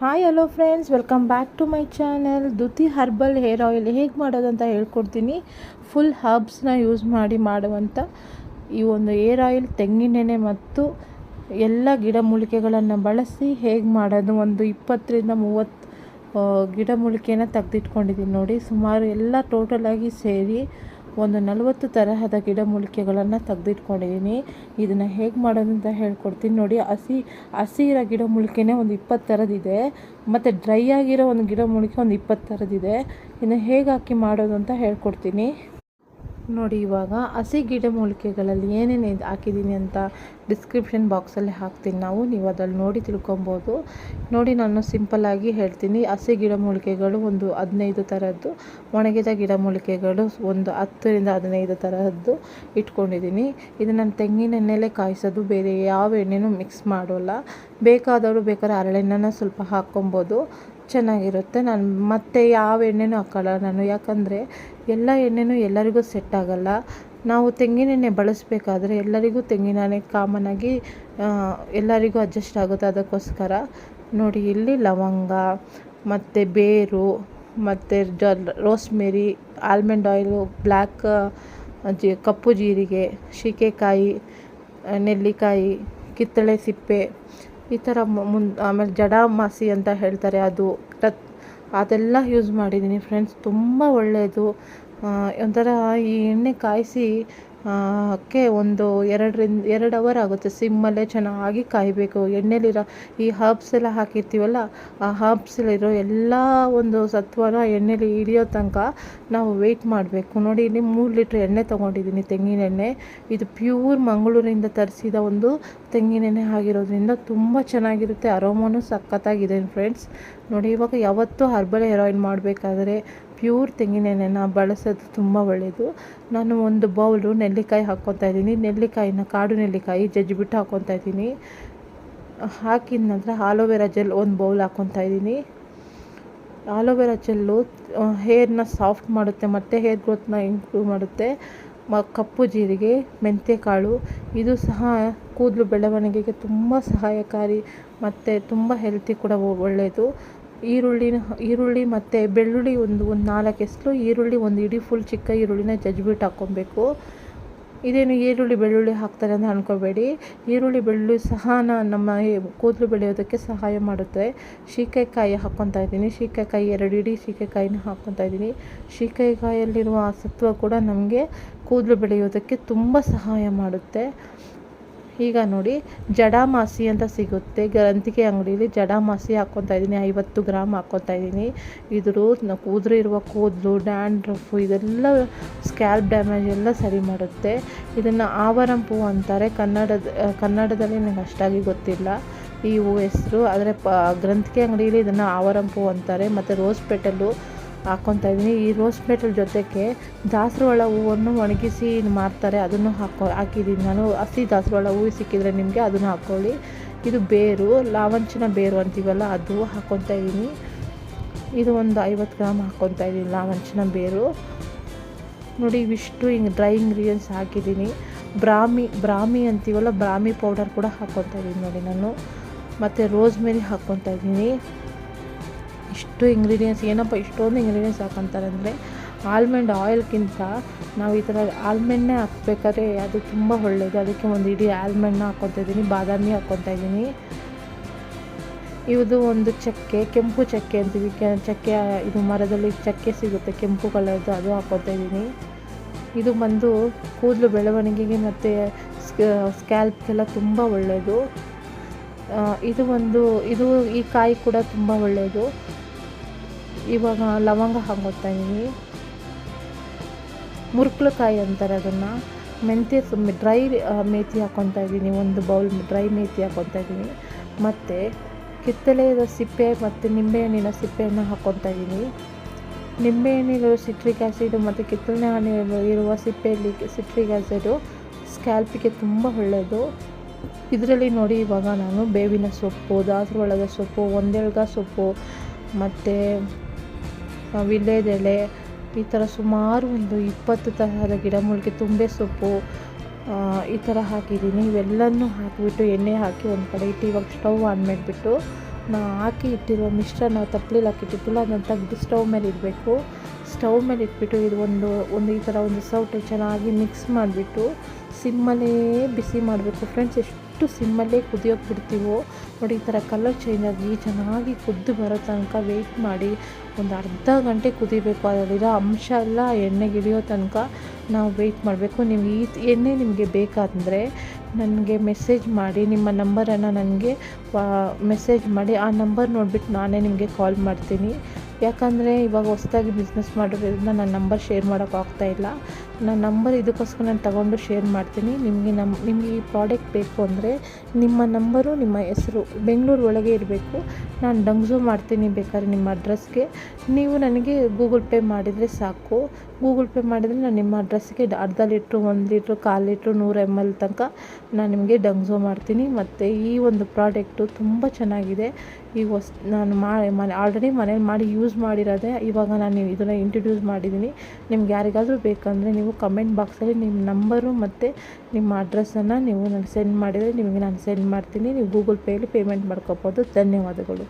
Hi hello friends welcome back to my channel Duthi herbal hair oil ಹೇಗೆ ಮಾಡೋದು ಅಂತ ಹೇಳ್ಕೊಡ್ತೀನಿ. ಫುಲ್ ಹರ್ಬ್ಸ್ನ ಯೂಸ್ ಮಾಡಿ ಮಾಡುವಂಥ ಈ ಒಂದು ಏರ್ ಆಯಿಲ್ ತೆಂಗಿನೆಣ್ಣೆ ಮತ್ತು ಎಲ್ಲ ಗಿಡಮೂಲಿಕೆಗಳನ್ನು ಬಳಸಿ ಹೇಗೆ ಮಾಡೋದು ಒಂದು ಇಪ್ಪತ್ತರಿಂದ ಮೂವತ್ತು ಗಿಡಮೂಲಿಕೆನ ತೆಗೆದಿಟ್ಕೊಂಡಿದ್ದೀನಿ ನೋಡಿ. ಸುಮಾರು ಎಲ್ಲ ಟೋಟಲಾಗಿ ಸೇರಿ ಒಂದು ನಲವತ್ತು ತರಹದ ಗಿಡಮೂಲಿಕೆಗಳನ್ನು ತೆಗೆದಿಟ್ಕೊಂಡಿದ್ದೀನಿ ಇದನ್ನು ಹೇಗೆ ಮಾಡೋದು ಅಂತ ಹೇಳ್ಕೊಡ್ತೀನಿ ನೋಡಿ. ಹಸಿ ಹಸಿ ಇರೋ ಗಿಡಮೂಲಿಕೆನೇ ಒಂದು ಇಪ್ಪತ್ತು ಥರದಿದೆ ಮತ್ತು ಡ್ರೈ ಆಗಿರೋ ಒಂದು ಗಿಡಮೂಲಿಕೆ ಒಂದು ಇಪ್ಪತ್ತು ಥರದಿದೆ ಇದನ್ನು ಹೇಗೆ ಹಾಕಿ ಮಾಡೋದು ಅಂತ ಹೇಳ್ಕೊಡ್ತೀನಿ. ನೋಡಿ ಇವಾಗ ಹಸಿ ಗಿಡಮೂಲಿಕೆಗಳಲ್ಲಿ ಏನೇನು ಇದು ಹಾಕಿದ್ದೀನಿ ಅಂತ ಡಿಸ್ಕ್ರಿಪ್ಷನ್ ಬಾಕ್ಸಲ್ಲಿ ಹಾಕ್ತೀನಿ ನಾವು. ನೀವು ಅದ್ರಲ್ಲಿ ನೋಡಿ ತಿಳ್ಕೊಬೋದು. ನೋಡಿ ನಾನು ಸಿಂಪಲ್ಲಾಗಿ ಹೇಳ್ತೀನಿ. ಹಸಿ ಗಿಡಮೂಲಿಕೆಗಳು ಒಂದು ಹದಿನೈದು ಥರದ್ದು ಒಣಗಿದ ಗಿಡಮೂಲಿಕೆಗಳು ಒಂದು ಹತ್ತರಿಂದ ಹದಿನೈದು ಥರದ್ದು ಇಟ್ಕೊಂಡಿದ್ದೀನಿ. ಇದು ನಾನು ತೆಂಗಿನ ಎಣ್ಣೆಲೆ ಕಾಯಿಸೋದು. ಬೇರೆ ಯಾವ ಎಣ್ಣೆನೂ ಮಿಕ್ಸ್ ಮಾಡೋಲ್ಲ. ಬೇಕಾದವರು ಬೇಕಾದ್ರೆ ಹರಳೆಣ್ಣೆನ ಸ್ವಲ್ಪ ಹಾಕ್ಕೊಬೋದು. ಚೆನ್ನಾಗಿರುತ್ತೆ. ನಾನು ಮತ್ತೆ ಯಾವ ಎಣ್ಣೆನೂ ಹಾಕೋಲ್ಲ ನಾನು. ಯಾಕಂದರೆ ಎಲ್ಲ ಎಣ್ಣೆನೂ ಎಲ್ಲರಿಗೂ ಸೆಟ್ ಆಗಲ್ಲ. ನಾವು ತೆಂಗಿನೆಣ್ಣೆ ಬಳಸಬೇಕಾದ್ರೆ ಎಲ್ಲರಿಗೂ ತೆಂಗಿನೆಣ್ಣೆ ಆಗಿ ಎಲ್ಲರಿಗೂ ಅಡ್ಜಸ್ಟ್ ಆಗುತ್ತೆ ಅದಕ್ಕೋಸ್ಕರ. ನೋಡಿ, ಇಲ್ಲಿ ಲವಂಗ, ಮತ್ತು ಬೇರು, ಮತ್ತು ಜ ರೋಸ್ಮೆರಿ ಆಲ್ಮಂಡ್ ಆಯಿಲು ಬ್ಲ್ಯಾಕ್ ಜಿ, ಕಪ್ಪು ಜೀರಿಗೆ ಶೀಕೆಕಾಯಿ ನೆಲ್ಲಿಕಾಯಿ, ಕಿತ್ತಳೆ ಸಿಪ್ಪೆ, ಈ ಥರ ಮುನ್ ಆಮೇಲೆ ಜಡಾಮಾಸಿ ಅಂತ ಹೇಳ್ತಾರೆ ಅದು ಟತ್ ಅದೆಲ್ಲ ಯೂಸ್ ಮಾಡಿದ್ದೀನಿ ಫ್ರೆಂಡ್ಸ್ ತುಂಬ ಒಳ್ಳೆಯದು ಒಂಥರ ಈ ಎಣ್ಣೆ ಕಾಯಿಸಿ ಕ್ಕೆ ಒಂದು ಎರಡರಿಂದ, ಎರಡು ಅವರ್ ಆಗುತ್ತೆ. ಸಿಮ್ಮಲ್ಲೇ ಚೆನ್ನಾಗಿ ಕಾಯಬೇಕು. ಎಣ್ಣೆಲಿರೋ ಈ ಹರ್ಬ್ಸ್ ಎಲ್ಲ ಹಾಕಿರ್ತೀವಲ್ಲ, ಆ ಹರ್ಬ್ಸಲ್ಲಿರೋ ಎಲ್ಲ ಒಂದು ಸತ್ವನ ಎಣ್ಣೆಲಿ ಹಿಡಿಯೋ ತನಕ ನಾವು ವೆಯ್ಟ್ ಮಾಡಬೇಕು. ನೋಡಿ, ಇಲ್ಲಿ ಮೂರು ಲೀಟ್ರ್ ಎಣ್ಣೆ ತೊಗೊಂಡಿದ್ದೀನಿ ತೆಂಗಿನೆಣ್ಣೆ ಇದು ಪ್ಯೂರ್ ಮಂಗಳೂರಿಂದ ತರಿಸಿದ ಒಂದು ತೆಂಗಿನೆಣ್ಣೆ ಆಗಿರೋದ್ರಿಂದ ತುಂಬ ಚೆನ್ನಾಗಿರುತ್ತೆ. ಅರೋಮನು ಸಖತ್ತಾಗಿದೆ ಫ್ರೆಂಡ್ಸ್ ನೋಡಿ, ಇವಾಗ ಯಾವತ್ತೂ ಹರ್ಬಲ್ ಹೇರ್ ಮಾಡಬೇಕಾದ್ರೆ ಪ್ಯೂರ್ ತೆಂಗಿನೆಣ್ಣೆನ ಬಳಸೋದು ತುಂಬ ಒಳ್ಳೆಯದು ನಾನು ಒಂದು ಬೌಲು ನೆಲ್ಲಿಕಾಯಿ ಹಾಕ್ಕೊತಾ ಇದ್ದೀನಿ. ನೆಲ್ಲಿಕಾಯಿನ ಕಾಡು ನೆಲ್ಲಿಕಾಯಿ ಜಜ್ಜಿಬಿಟ್ಟು ಹಾಕ್ಕೊತಾ ಇದ್ದೀನಿ. ಹಾಕಿದ ನಂತರ ಆಲೋವೆರಾ ಜೆಲ್ ಒಂದು ಬೌಲ್ ಹಾಕ್ಕೊತಾ ಇದ್ದೀನಿ. ಆಲೋವೆರಾ ಜೆಲ್ಲು ಹೇರ್ನ ಸಾಫ್ಟ್ ಮಾಡುತ್ತೆ, ಮತ್ತು ಹೇರ್ ಗ್ರೋತ್ನ ಇಂಪ್ರೂವ್ ಮಾಡುತ್ತೆ. ಮ, ಕಪ್ಪು ಜೀರಿಗೆ ಮೆಂತ್ಯಕಾಳು ಇದು ಸಹ ಕೂದಲು ಬೆಳವಣಿಗೆಗೆ ತುಂಬ ಸಹಾಯಕಾರಿ, ಮತ್ತು ತುಂಬ ಹೆಲ್ತಿ ಕೂಡ ಒಳ್ಳೆಯದು ಈರುಳ್ಳಿನ ಈರುಳ್ಳಿ ಮತ್ತು ಬೆಳ್ಳುಳ್ಳಿ ಒಂದು ಒಂದು ನಾಲ್ಕು ಈರುಳ್ಳಿ ಒಂದು ಇಡೀ ಫುಲ್ ಚಿಕ್ಕ ಈರುಳ್ಳಿನ ಜಜ್ಬಿಟ್ಟು ಹಾಕ್ಕೊಬೇಕು. ಇದೇನು ಈರುಳ್ಳಿ ಬೆಳ್ಳುಳ್ಳಿ ಹಾಕ್ತಾರೆ ಅಂತ ಅಂದ್ಕೋಬೇಡಿ ಈರುಳ್ಳಿ ಬೆಳ್ಳುಳ್ಳಿ ಸಹ ನಮ್ಮ ಕೂದಲು ಬೆಳೆಯೋದಕ್ಕೆ ಸಹಾಯ ಮಾಡುತ್ತೆ. ಶೀಕೆಕಾಯಿ ಹಾಕ್ಕೊತಾ ಇದ್ದೀನಿ. ಶೀಕೆಕಾಯಿ ಎರಡು ಇಡೀ ಶೀಕೆಕಾಯಿನ ಹಾಕ್ಕೊತಾ ಇದ್ದೀನಿ. ಶೀಕೆಕಾಯಲ್ಲಿರುವ ಸತ್ವ ಕೂಡ ನಮಗೆ ಕೂದಲು ಬೆಳೆಯೋದಕ್ಕೆ ತುಂಬ ಸಹಾಯ ಮಾಡುತ್ತೆ. ಈಗ ನೋಡಿ, ಜಡಾಮಾಸಿ ಅಂತ ಸಿಗುತ್ತೆ. ಗ್ರಂಥಿಕೆ ಅಂಗಡೀಲಿ ಜಡಾಮಾಸಿ ಹಾಕ್ಕೊತಾ ಇದ್ದೀನಿ. ಐವತ್ತು ಗ್ರಾಮ್ ಹಾಕ್ಕೊತಾ ಇದ್ದೀನಿ. ಇದ್ರ ಕೂದಲು ಇರುವ ಕೂದಲು, ಡ್ಯಾಂಡ್ರಫು ಇದೆಲ್ಲ ಸ್ಕ್ಯಾಲ್ಪ್ ಡ್ಯಾಮೇಜ್ ಎಲ್ಲ ಸರಿ ಮಾಡುತ್ತೆ. ಇದನ್ನು ಆವರಂಪು ಅಂತಾರೆ. ಕನ್ನಡದ, ಕನ್ನಡದಲ್ಲಿ ನನಗೆ ಅಷ್ಟಾಗಿ ಗೊತ್ತಿಲ್ಲ. ಈ ಹೂ ಹೆಸರು. ಆದರೆ ಪ, ಗ್ರಂಥಿಕೆ ಅಂಗಡೀಲಿ ಇದನ್ನು ಆವರಂಪು ಅಂತಾರೆ. ಮತ್ತು ರೋಸ್ ಪೆಟಲು ಹಾಕ್ಕೊತಾ ಇದ್ದೀನಿ. ಈ ರೋಸ್ ಮೆಟ್ರಲ್ ಜೊತೆಗೆ ದಾಸವಾಳ ಹೂವನ್ನು ಒಣಗಿಸಿ ಮಾರ್ತಾರೆ ಅದನ್ನು ಹಾಕೋ ಹಾಕಿದ್ದೀನಿ ನಾನು. ಹಸಿ ದಾಸವಾಳ ಹೂವು ಸಿಕ್ಕಿದರೆ ನಿಮಗೆ ಅದನ್ನು ಹಾಕ್ಕೊಳ್ಳಿ ಇದು ಬೇರು, ಲಾವಂಚಿನ ಬೇರು ಅಂತೀವಲ್ಲ, ಅದು ಹಾಕ್ಕೊತಾ ಇದ್ದೀನಿ. ಇದು ಒಂದು ಐವತ್ತು ಗ್ರಾಮ್ ಹಾಕ್ಕೊತಾ ಇದ್ದೀನಿ ಲಾವಂಚಿನ ಬೇರು. ನೋಡಿ, ಇವಿಷ್ಟು ಹಿಂಗೆ ಡ್ರೈ ಇಂಗ್ರೀಡಿಯೆಂಟ್ಸ್ ಹಾಕಿದ್ದೀನಿ ಬ್ರಾಮಿ ಬ್ರಾಮಿ ಅಂತೀವಲ್ಲ ಬ್ರಾಮಿ ಪೌಡರ್ ಕೂಡ ಹಾಕ್ಕೊತಾ ಇದ್ದೀನಿ ನೋಡಿ ನಾನು. ಮತ್ತು ರೋಸ್ಮೆರಿ ಹಾಕ್ಕೊತಾ ಇದ್ದೀನಿ. ಇಷ್ಟು ಇಂಗ್ರೀಡಿಯೆಂಟ್ಸ್ ಏನಪ್ಪ ಇಷ್ಟೊಂದು ಇಂಗ್ರೀಡಿಯೆಂಟ್ಸ್ ಹಾಕೊಂತಾರೆ ಅಂದರೆ ಆಲ್ಮಂಡ್ ಆಯಿಲ್ಗಿಂತ ನಾವು ಈ ಥರ ಆಲ್ಮಂಡ್ನೇ ಹಾಕ್ಬೇಕಾದ್ರೆ ಅದು ತುಂಬ ಒಳ್ಳೆಯದು ಅದಕ್ಕೆ ಒಂದು ಇಡೀ ಆಲ್ಮಂಡ್ನ ಹಾಕ್ಕೊತಾ ಇದ್ದೀನಿ, ಬಾದಾಮಿ ಹಾಕ್ಕೊತಾ ಇದ್ದೀನಿ. ಇದು ಒಂದು ಚಕ್ಕೆ, ಕೆಂಪು ಚಕ್ಕೆ ಅಂತೀವಿ. ಚಕ್ಕೆ, ಇದು ಮರದಲ್ಲಿ ಚಕ್ಕೆ ಸಿಗುತ್ತೆ, ಕೆಂಪು ಕಲರ್ದು ಅದು ಹಾಕ್ಕೊತಾ ಇದ್ದೀನಿ. ಇದು ಬಂದು ಕೂದಲು ಬೆಳವಣಿಗೆಗೆ ಮತ್ತು ಸ್ಕ್ಯಾಲ್ಪ್ಗೆಲ್ಲ ತುಂಬ ಒಳ್ಳೆಯದು ಇದು ಒಂದು, ಇದು ಈ ಕಾಯಿ ಕೂಡ ತುಂಬ ಒಳ್ಳೆಯದು ಇವಾಗ ಲವಂಗ ಹಾಕೋತಾ ಇದ್ದೀನಿ ಮುರುಕ್ಲಕಾಯಿ ಅಂತಾರೆ ಅದನ್ನು. ಮೆಂತ್ಯ ಡ್ರೈ ಮೇತಿ ಹಾಕ್ಕೊತಾ ಇದ್ದೀನಿ ಒಂದು ಬೌಲ್ ಡ್ರೈ ಮೇತಿ ಹಾಕ್ಕೊತಾ ಇದ್ದೀನಿ ಮತ್ತು ಕಿತ್ತಳೆಯ ಸಿಪ್ಪೆ ಮತ್ತು ನಿಂಬೆಹಣ್ಣಿನ ಸಿಪ್ಪೆಯನ್ನು ಹಾಕ್ಕೊತಾ ಇದ್ದೀನಿ ನಿಂಬೆಹಣ್ಣಿರೋ ಸಿಟ್ರಿಕ್ ಆ್ಯಸಿಡು ಮತ್ತು ಕಿತ್ತಳೆ ಹಣ್ಣಿನ ಇರುವ ಸಿಪ್ಪೆಯಲ್ಲಿ ಸಿಟ್ರಿಕ್ ಆ್ಯಸಿಡು ಸ್ಕ್ಯಾಲ್ಪಿಗೆ ತುಂಬ ಒಳ್ಳೆಯದು ಇದರಲ್ಲಿ ನೋಡಿ ಇವಾಗ ನಾನು ಬೇವಿನ ಸೊಪ್ಪು, ದಾಸವಾಳದ ಸೊಪ್ಪು ಒಂದೆಳ್ಗ ಸೊಪ್ಪು, ಮತ್ತು ವೀಳ್ಯದೆಲೆ ಈ ಥರ ಸುಮಾರು ಒಂದು ಇಪ್ಪತ್ತು ತರಹದ ಗಿಡಮೂಲಿಕೆ ತುಂಬೆ ಸೊಪ್ಪು ಈ ಥರ ಹಾಕಿದ್ದೀನಿ. ಇವೆಲ್ಲನೂ ಹಾಕಿಬಿಟ್ಟು ಎಣ್ಣೆ ಹಾಕಿ ಒಂದು ಕಡೆ ಇಟ್ಟು ಇವಾಗ ಸ್ಟವ್ ಆನ್ ಮಾಡಿಬಿಟ್ಟು ನಾ ಹಾಕಿ ಇಟ್ಟಿರುವ ಮಿಶ್ರನ ತಪ್ಪಲಿಲ್ಲಿ ಹಾಕಿಟ್ಟಿದ್ದಿಲ್ಲ ಅದನ್ನು ತೆಗೆದು ಸ್ಟವ್ ಮೇಲೆ ಇಡಬೇಕು. ಸ್ಟವ್ ಮೇಲೆ ಇಟ್ಬಿಟ್ಟು ಇದು ಒಂದು ಒಂದು ಈ ಥರ ಒಂದು ಸೌಟೆ ಚೆನ್ನಾಗಿ ಮಿಕ್ಸ್ ಮಾಡಿಬಿಟ್ಟು ಸಿಮ್ಮಲ್ಲೇ ಬಿಸಿ ಮಾಡಬೇಕು. ಫ್ರೆಂಡ್ಸ್, ಎಷ್ಟು ಸಿಮ್ಮಲ್ಲೇ ಕುದಿಯೋಕೆ ಬಿಡ್ತೀವೋ ನೋಡಿ, ಈ ಥರ ಕಲರ್ ಚೇಂಜ್ ಆಗಿ ಚೆನ್ನಾಗಿ ಕುದ್ದು ಬರೋ ತನಕ ವೆಯ್ಟ್ ಮಾಡಿ. ಒಂದು ಅರ್ಧ ಗಂಟೆ ಕುದಿಬೇಕು ಅದರಲ್ಲಿರೋ ಅಂಶ ಎಲ್ಲ ಎಣ್ಣೆಗೆ ಇಳಿಯೋ ತನಕ ನಾವು ವೆಯ್ಟ್ ಮಾಡಬೇಕು. ನೀವು ಈ ಎಣ್ಣೆ ನಿಮಗೆ ಬೇಕಾದರೆ ನನಗೆ ಮೆಸೇಜ್ ಮಾಡಿ, ನಿಮ್ಮ ನಂಬರನ್ನು ನನಗೆ ಮೆಸೇಜ್ ಮಾಡಿ. ಆ ನಂಬರ್ ನೋಡಿಬಿಟ್ಟು ನಾನೇ ನಿಮಗೆ ಕಾಲ್ ಮಾಡ್ತೀನಿ. ಯಾಕಂದರೆ ಇವಾಗ ಹೊಸ್ದಾಗಿ ಬಿಸ್ನೆಸ್ ಮಾಡೋದ್ರಿಂದ ನನ್ನ ನಂಬರ್ ಶೇರ್ ಮಾಡೋಕ್ಕಾಗ್ತಾ ಇಲ್ಲ. ನನ್ನ ನಂಬರ್ ಇದಕ್ಕೋಸ್ಕರ ನಾನು ತಗೊಂಡು ಶೇರ್ ಮಾಡ್ತೀನಿ. ನಿಮಗೆ ನಮ್ಮ ನಿಮಗೆ ಈ ಪ್ರಾಡಕ್ಟ್ ಬೇಕು ಅಂದರೆ ನಿಮ್ಮ ನಂಬರು, ನಿಮ್ಮ ಹೆಸರು ಬೆಂಗಳೂರು ಒಳಗೆ ಇರಬೇಕು. ನಾನು ಡಂಗ್ಸು ಮಾಡ್ತೀನಿ ಬೇಕಾದ್ರೆ ನಿಮ್ಮ ಅಡ್ರೆಸ್ಗೆ ನೀವು ನನಗೆ ಗೂಗಲ್ ಪೇ ಮಾಡಿದರೆ ಸಾಕು. ಗೂಗಲ್ ಪೇ ಮಾಡಿದರೆ ನಾನು ನಿಮ್ಮ ಅಡ್ರೆಸ್ಗೆ ಅರ್ಧ ಲೀಟ್ರು, ಒಂದು ಲೀಟ್ರು, ಕಾಲು ಲೀಟ್ರು, ನೂರು ಎಂ ಎಲ್ ತನಕ ನಾನು ನಿಮಗೆ ಡಂಗ್ಸು ಮಾಡ್ತೀನಿ. ಮತ್ತು ಈ ಒಂದು ಪ್ರಾಡಕ್ಟು ತುಂಬ ಚೆನ್ನಾಗಿದೆ. ಈ ಹೊಸ, ನಾನು ಮಾಡಿ ಮನೆ ಆಲ್ರೆಡಿ ಮನೇಲಿ ಮಾಡಿ ಯೂಸ್ ಮಾಡಿರೋದೆ. ಇವಾಗ ನಾನು ಇದನ್ನು ಇಂಟ್ರಡ್ಯೂಸ್ ಮಾಡಿದ್ದೀನಿ. ನಿಮ್ಗೆ ಯಾರಿಗಾದರೂ ಬೇಕಂದರೆ ನೀವು ಕಮೆಂಟ್ ಬಾಕ್ಸಲ್ಲಿ ನಿಮ್ಮ ನಂಬರು ಮತ್ತು ನಿಮ್ಮ ಅಡ್ರೆಸ್ಸನ್ನು ನೀವು ನನಗೆ ಸೆಂಡ್ ಮಾಡಿದರೆ ನಿಮಗೆ ನಾನು ಸೆಂಡ್ ಮಾಡ್ತೀನಿ. ನೀವು ಗೂಗಲ್ ಪೇಯಲ್ಲಿ ಪೇಮೆಂಟ್ ಮಾಡ್ಕೋಬೋದು. ಧನ್ಯವಾದಗಳು.